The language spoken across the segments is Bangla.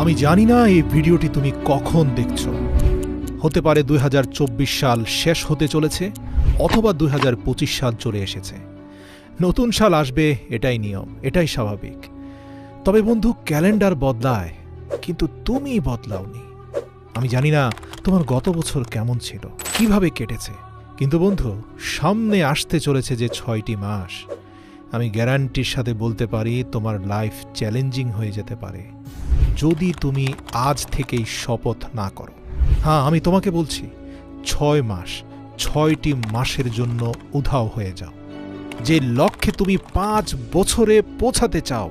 আমি জানি না এই ভিডিওটি তুমি কখন দেখছ। হতে পারে দুই হাজার চব্বিশ সাল শেষ হতে চলেছে অথবা দুই হাজার পঁচিশ সাল চলে এসেছে। নতুন সাল আসবে, এটাই নিয়ম, এটাই স্বাভাবিক। তবে বন্ধু, ক্যালেন্ডার বদলায়, কিন্তু তুমি বদলাওনি। আমি জানি না তোমার গত বছর কেমন ছিল, কীভাবে কেটেছে, কিন্তু বন্ধু, সামনে আসতে চলেছে যে ছয়টি মাস। আমি গ্যারান্টির সাথে বলতে পারি, তোমার লাইফ চ্যালেঞ্জিং হয়ে যেতে পারে। যদি তুমি আজ থেকেই শপথ না করো। হ্যাঁ আমি তোমাকে বলছি, ছয় মাস, ছয়টি মাসের জন্য উধাও হয়ে যাও। যে লক্ষ্যে তুমি পাঁচ বছরে পৌঁছাতে চাও,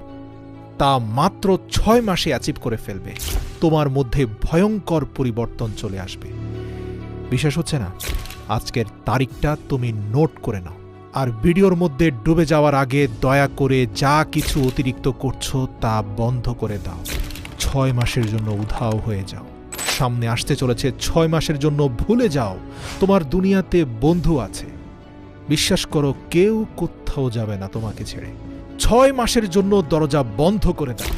তা মাত্র ছয় মাসে অ্যাচিভ করে ফেলবে। তোমার মধ্যে ভয়ঙ্কর পরিবর্তন চলে আসবে। বিশ্বাস হচ্ছে না? আজকের তারিখটা তুমি নোট করে নাও। আর ভিডিওর মধ্যে ডুবে যাওয়ার আগে দয়া করে যা কিছু অতিরিক্ত করছ তা বন্ধ করে দাও। ছয় মাসের জন্য উধাও হয়ে যাও। সামনে আসতে চলেছে ছয় মাসের জন্য ভুলে যাও, তোমার দুনিয়াতে বন্ধু আছে। বিশ্বাস করো, কেউ কোথাও যাবে না তোমাকে ছেড়ে। ছয় মাসের জন্য দরজা বন্ধ করে দাও।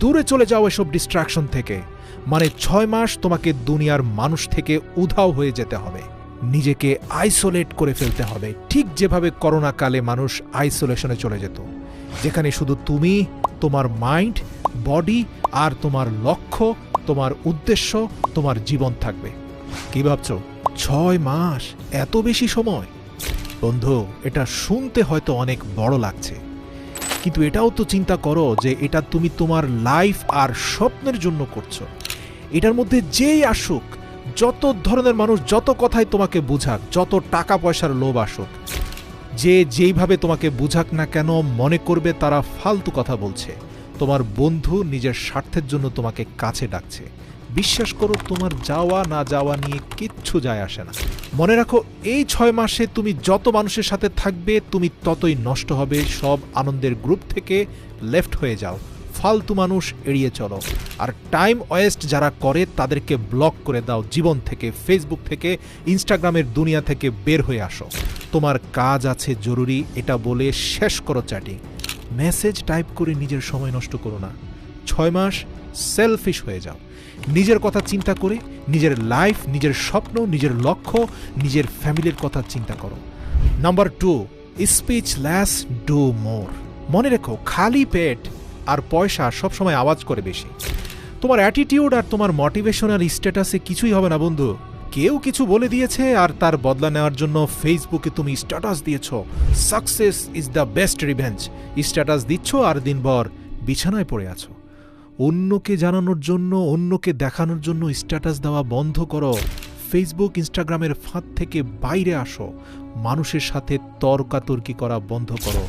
দূরে চলে যাও এসব ডিস্ট্রাকশন থেকে। মানে ছয় মাস তোমাকে দুনিয়ার মানুষ থেকে উধাও হয়ে যেতে হবে। নিজেকে আইসোলেট করে ফেলতে হবে। ঠিক যেভাবে করোনা কালে মানুষ আইসোলেশনে চলে যেত। যেখানে শুধু তুমি, তোমার মাইন্ড বডি আর তোমার লক্ষ্য, তোমার উদ্দেশ্য, তোমার জীবন থাকবে। কি ভাবছ? ছয় মাস, এত বেশি সময়? বন্ধু, এটা শুনতে হয়তো অনেক বড় লাগছে। কিন্তু এটাও তো চিন্তা করো যে এটা তুমি তোমার লাইফ আর স্বপ্নের জন্য করছ। এটার মধ্যে যেই আসুক, যত ধরনের মানুষ, যত কথাই তোমাকে বুঝাক, যত টাকা পয়সার লোভ আসুক, যে যেইভাবে তোমাকে বুঝাক না কেন, মনে করবে তারা ফালতু কথা বলছে। তোমার বন্ধু নিজের স্বার্থের জন্য তোমাকে কাছে ডাকছে। বিশ্বাস করো, তোমার যাওয়া না যাওয়া নিয়ে কিচ্ছু যায় আসে না। মনে রাখো, এই ছয় মাসে তুমি যত মানুষের সাথে থাকবে, তুমি ততই নষ্ট হবে। সব আনন্দের গ্রুপ থেকে লেফট হয়ে যাও। ফালতু মানুষ এড়িয়ে চলো। আর টাইম ওয়েস্ট যারা করে, তাদেরকে ব্লক করে দাও। জীবন থেকে, ফেসবুক থেকে, ইনস্টাগ্রামের দুনিয়া থেকে বের হয়ে আসো। তোমার কাজ আছে জরুরি, এটা বলে শেষ করো চ্যাটিং। মেসেজ টাইপ করে নিজের সময় নষ্ট করো না। ছয় মাস সেলফিশ হয়ে যাও। নিজের কথা চিন্তা করে নিজের লাইফ নিজের স্বপ্ন, নিজের লক্ষ্য, নিজের ফ্যামিলির কথা চিন্তা করো। Number two speech less do more মনে রেখো, খালি পেট আর পয়সা সবসময় আওয়াজ করে বেশি। তোমার অ্যাটিটিউড আর তোমার মোটিভেশনাল স্ট্যাটাসে কিছুই হবে না বন্ধু। কেউ কিছু বলে দিয়েছে আর তার বদলা নেওয়ার জন্য ফেসবুকে তুমি স্ট্যাটাস দিয়েছ। Success is the best revenge status দিচ্ছ আর দিনভর বিছানায় পড়ে আছো। অন্যকে জানানোর জন্য, অন্যকে দেখানোর জন্য স্ট্যাটাস দেওয়া বন্ধ করো। ফেসবুক ইনস্টাগ্রামের ফাঁদ থেকে বাইরে আসো। মানুষের সাথে তর্কাতর্কি করা বন্ধ করো।